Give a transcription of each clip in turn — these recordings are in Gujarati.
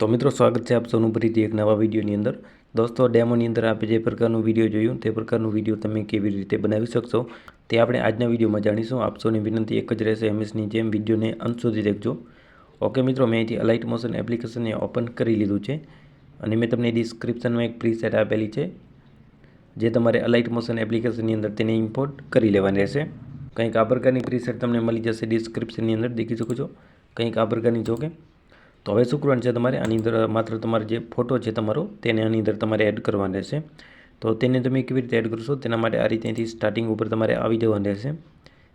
તો મિત્રો, સ્વાગત છે આપ સૌનું ફરીથી એક નવા વિડીયોની અંદર. દોસ્તો, ડેમોની અંદર આપણે જે પ્રકારનું વીડિયો જોયું, તે પ્રકારનું વીડિયો તમે કેવી રીતે બનાવી શકશો, તે આપણે આજના વિડીયોમાં જાણીશું. આપ સૌની વિનંતી એક જ રહેશે એમએસની જેમ વિડીયોને અંત સુધી દેખજો. ઓકે મિત્રો, મેં અહીંથી અલાઇટ મોશન એપ્લિકેશનને ઓપન કરી લીધું છે અને મેં તમને ડિસ્ક્રિપ્શનમાં એક પ્રી સેટ આપેલી છે, જે તમારે અલાઇટ મોશન એપ્લિકેશનની અંદર તેને ઇમ્પોર્ટ કરી લેવાની રહેશે. કંઈક આ પ્રકારની પ્રીસેટ તમને મળી જશે ડિસ્ક્રિપ્શનની અંદર, દેખી શકો છો? કંઈક આ પ્રકારની, જો કે તો હવે શું કરવાનું છે તમારે? આની અંદર માત્ર તમારો જે ફોટો છે તમારો, તેને આની અંદર તમારે એડ કરવાનો રહેશે. તો તેને તમે કેવી રીતે એડ કરશો? તેના માટે આ રીતે અહીંથી સ્ટાર્ટિંગ ઉપર તમારે આવી જવાનું રહેશે.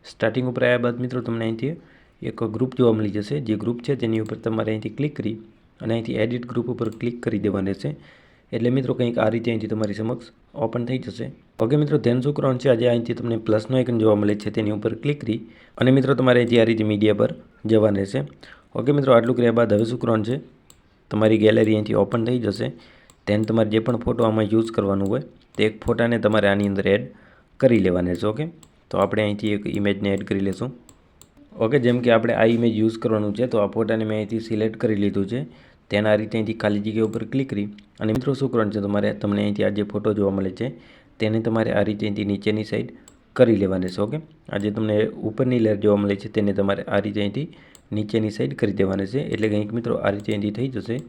સ્ટાર્ટિંગ ઉપર આવ્યા બાદ મિત્રો તમને અહીંથી એક ગ્રુપ જોવા મળી જશે. જે ગ્રુપ છે તેની ઉપર તમારે અહીંથી ક્લિક કરી અને અહીંથી એડિટ ગ્રુપ ઉપર ક્લિક કરી દેવાનું રહેશે. એટલે મિત્રો કંઈક આ રીતે અહીંથી તમારી સમક્ષ ઓપન થઈ જશે. ઓકે મિત્રો, ધ્યાન શું કરવાનું છે? આજે અહીંથી તમને પ્લસનો આઇકન જોવા મળે છે. તેની ઉપર ક્લિક કરી અને મિત્રો તમારે અહીંથી આ રીતે મીડિયા પર જવાનું રહેશે. ઓકે મિત્રો, આટલું કર્યા બાદ હવે શું કરવાનું છે? તમારી ગેલેરી અહીંથી ઓપન થઈ જશે. તેને તમારે જે પણ ફોટો આમાં યુઝ કરવાનું હોય, તે એક ફોટાને તમારે આની અંદર એડ કરી લેવાના છે, ઓકે? તો આપણે અહીંથી એક ઇમેજને એડ કરી લેશું. ઓકે, જેમ કે આપણે આ ઇમેજ યુઝ કરવાનું છે, તો આ ફોટાને મેં અહીંથી સિલેક્ટ કરી લીધું છે. તેના રીતે અહીંથી ખાલી જગ્યા ઉપર ક્લિક કરી, અને મિત્રો શું કરવાનું છે, તમારે તમને અહીંથી આ જે ફોટો જોવા મળે છે, તેને તમારે આ રીતે અહીંથી નીચેની સાઈડ કરી લેવાની છે, ઓકે? આ જે તમને ઉપરની લેયર જોવા મળે છે, તેને તમારે આ રીતે અહીંથી નીચેની સાઈડ કરી દેવાની છે. એટલે કંઈક મિત્રો આ રીતે અહીંથી થઈ જશે.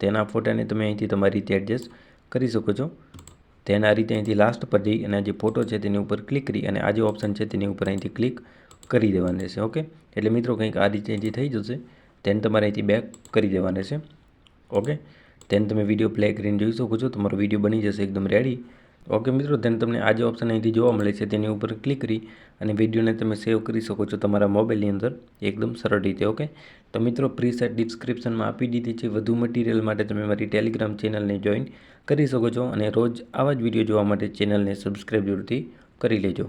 તેના ફોટાને તમે અહીંથી તમારી રીતે એડજસ્ટ કરી શકો છો. તેના રીતે અહીંથી લાસ્ટ પર જઈ અને જે ફોટો છે તેની ઉપર ક્લિક કરી અને આ જે ઓપ્શન છે તેની ઉપર અહીંથી ક્લિક કરી દેવાની છે, ઓકે? એટલે મિત્રો કંઈક આ રીતે અહીંથી થઈ જશે. તેને તમારે અહીંથી બેક કરી દેવાના છે, ઓકે? તેને તમે વીડિયો પ્લે કરીને જોઈ શકો છો. તમારો વીડિયો બની જશે એકદમ રેડી ઓકે મિત્રો, તેને તમને આ જે ઓપ્શન અહીંથી જોવા મળે છે, તેની ઉપર ક્લિક કરી અને વિડીયોને તમે સેવ કરી શકો છો તમારા મોબાઈલની અંદર એકદમ સરળ રીતે, ઓકે? તો મિત્રો પ્રીસેટ ડિસ્ક્રિપ્શનમાં આપી દીધી છે. વધુ મટીરિયલ માટે તમે મારી ટેલિગ્રામ ચેનલને જોઈન કરી શકો છો અને રોજ આવા જ વીડિયો જોવા માટે ચેનલને સબસ્ક્રાઈબ જરૂરથી કરી લેજો.